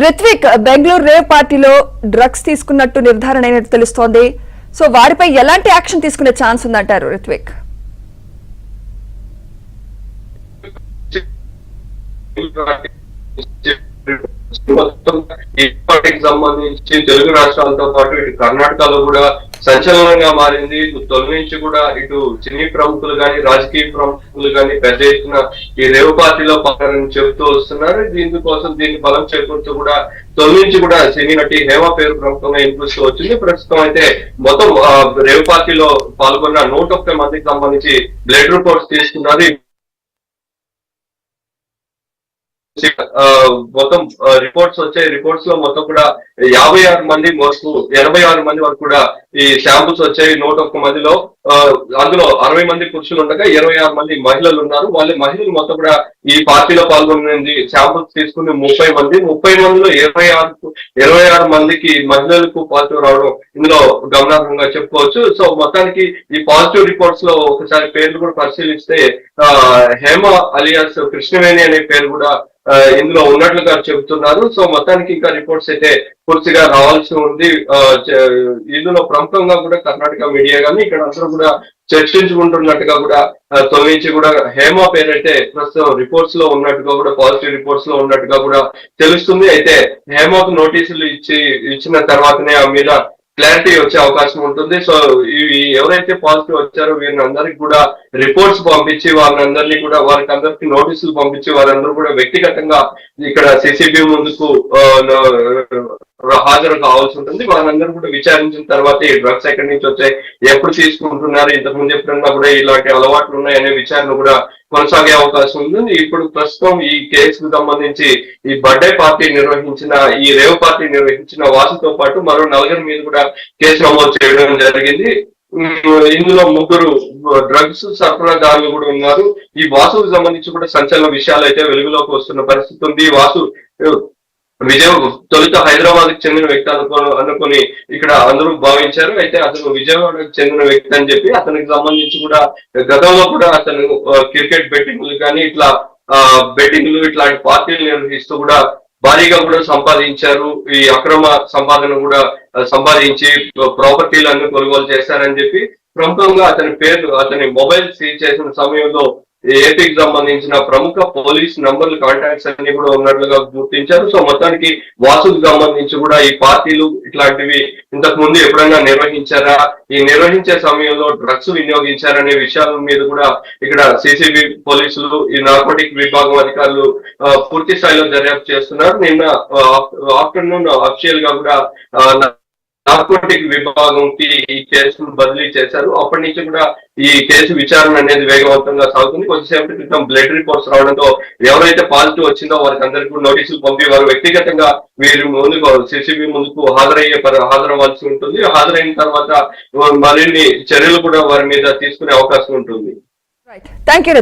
Ritwik Bengaluru rave పార్టీలో drugs తీసుకున్నట్టు నిర్ధారణ అయినట్టు తెలుస్తోంది. సో వారిపై ఎలాంటి యాక్షన్ తీసుకునే ఛాన్స్ ఉందంటారు రిత్విక్? సంబంధించి తెలుగు రాష్ట్రాలతో పాటు ఇటు కర్ణాటకలో కూడా సంచలనంగా మారింది. ఇటు తొలి నుంచి కూడా ఇటు సినీ ప్రముఖులు గాని రాజకీయ ప్రముఖులు గాని పెద్ద ఎత్తున ఈ రేవు పార్టీలో పాల్గొనని చెబుతూ వస్తున్నారు. దీనికోసం దీన్ని బలం చేకూరుతూ కూడా తొలి నుంచి కూడా సినీ నటి హేమ పేరు ప్రముఖంగా ఇన్పుస్తూ వచ్చింది. ప్రస్తుతం అయితే మొత్తం ఆ, రేవు పార్టీలో పాల్గొన్న నూట ఒక్క మందికి సంబంధించి బ్లడ్ రిపోర్ట్స్ తీసుకున్నారు. మొత్తం రిపోర్ట్స్ వచ్చాయి రిపోర్ట్స్లో మొత్తం కూడా యాభై ఆరు మంది వరకు ఎనభై ఆరు మంది వరకు కూడా ఈ శాంపుల్స్ వచ్చాయి నూట ఒక్క మందిలో ఆ, అందులో అరవై మంది పురుషులు ఉండగా ఇరవై ఆరు మంది మహిళలు ఉన్నారు. వాళ్ళ మహిళలు మొత్తం కూడా ఈ పార్టీలో పాల్గొనేది శాంపుల్స్ తీసుకుని ముప్పై మంది. ముప్పై మందిలో ఇరవై ఆరు ఇరవై ఆరు మందికి మహిళలకు పాజిటివ్ రావడం ఇందులో గమనార్హంగా చెప్పుకోవచ్చు. సో మొత్తానికి ఈ పాజిటివ్ రిపోర్ట్స్లో ఒకసారి పేర్లు కూడా పరిశీలిస్తే ఆ, హేమ అలియాస్ కృష్ణవేణి అనే పేరు కూడా ఇందులో ఉన్నట్లుగా చెబుతున్నారు. సో మొత్తానికి ఇంకా రిపోర్ట్స్ అయితే పూర్తిగా రావాల్సి ఉంది. ఇందులో ప్రముఖంగా కూడా కర్ణాటక మీడియా కానీ ఇక్కడ అందరూ కూడా చర్చించుకుంటున్నట్టుగా కూడా తొలగించి కూడా హేమ పేరైతే ప్రస్తుతం రిపోర్ట్స్లో ఉన్నట్టుగా కూడా పాజిటివ్ రిపోర్ట్స్లో ఉన్నట్టుగా కూడా తెలుస్తుంది. అయితే హేమకు నోటీసులు ఇచ్చి ఇచ్చిన తర్వాతనే ఆ మీద క్లారిటీ వచ్చే అవకాశం ఉంటుంది. సో ఇవి ఎవరైతే పాజిటివ్ వచ్చారో వీరిని అందరికి కూడా రిపోర్ట్స్ పంపించి వాళ్ళందరినీ కూడా వారికి అందరికి నోటీసులు పంపించి వారందరూ కూడా వ్యక్తిగతంగా ఇక్కడ సిసిబి ముందుకు హాజరు కావాల్సి ఉంటుంది. వాళ్ళందరూ కూడా విచారించిన తర్వాత ఈ డ్రగ్స్ ఎక్కడి నుంచి వచ్చాయి ఎప్పుడు తీసుకుంటున్నారు ఇంతకు ముందు ఎప్పుడన్నా కూడా ఇలాంటి అలవాట్లు ఉన్నాయనే విచారణ కూడా కొనసాగే అవకాశం ఉంది ఇప్పుడు ప్రస్తుతం ఈ కేసుకు సంబంధించి ఈ బర్త్డే పార్టీ నిర్వహించిన ఈ రేవ్ పార్టీ నిర్వహించిన వాసుతో పాటు మరో నలుగురి మీద కూడా కేసు నమోదు చేయడం జరిగింది. ఇందులో ముగ్గురు డ్రగ్స్ సరఫరాదారులు కూడా ఉన్నారు. ఈ వాసుకు సంబంధించి కూడా సంచలన విషయాలు అయితే వెలుగులోకి వస్తున్న పరిస్థితి ఉంది. ఈ వాసు విజయ తొలుత హైదరాబాద్కి చెందిన వ్యక్తి అనుకో అనుకుని ఇక్కడ అందరూ భావించారు. అయితే అతను విజయవాడకు చెందిన వ్యక్తి అని చెప్పి అతనికి సంబంధించి కూడా గతంలో కూడా అతను క్రికెట్ బెట్టింగ్లు కానీ ఇట్లా ఆ, బెట్టింగ్లు ఇట్లాంటి పార్టీలు నిర్వహిస్తూ కూడా భారీగా కూడా సంపాదించారు. ఈ అక్రమ సంపాదన కూడా సంపాదించి సంపాదించి ప్రాపర్టీలన్నీ కొనుగోలు చేశారని చెప్పి ప్రముఖంగా అతని పేరు అతని మొబైల్ సీజ్ చేసిన సమయంలో ఏపీకి సంబంధించిన ప్రముఖ పోలీస్ నంబర్లు కాంటాక్ట్స్ అన్ని కూడా ఉన్నట్లుగా గుర్తించారు. సో మొత్తానికి వాసుకు సంబంధించి కూడా ఈ పార్టీలు ఇట్లాంటివి ఇంతకు ముందు ఎప్పుడైనా నిర్వహించారా? ఈ నిర్వహించే సమయంలో డ్రగ్స్ వినియోగించారనే విషయాల మీద కూడా ఇక్కడ సిసిబి పోలీసులు ఈ నార్కోటిక్ విభాగం అధికారులు పూర్తి స్థాయిలో దర్యాప్తు చేస్తున్నారు. నిన్న ఆఫ్టర్నూన్ అఫిషియల్గా కూడా నార్కోటిక్ విభాగంకి ఈ కేసును బదిలీ చేశారు. అప్పటి నుంచి కూడా ఈ కేసు విచారణ అనేది వేగవంతంగా సాగుతుంది. కొద్దిసేపటి క్రితం బ్లడ్ రిపోర్ట్స్ రావడంతో ఎవరైతే పాజిటివ్ వచ్చిందో వారికి అందరికీ నోటీసులు పంపి వారు వ్యక్తిగతంగా వీరు ముందుకు సిసిబి ముందుకు హాజరయ్యే హాజరవ్వాల్సి ఉంటుంది. హాజరైన తర్వాత మరిన్ని చర్యలు కూడా వారి మీద తీసుకునే అవకాశం ఉంటుంది. Thank you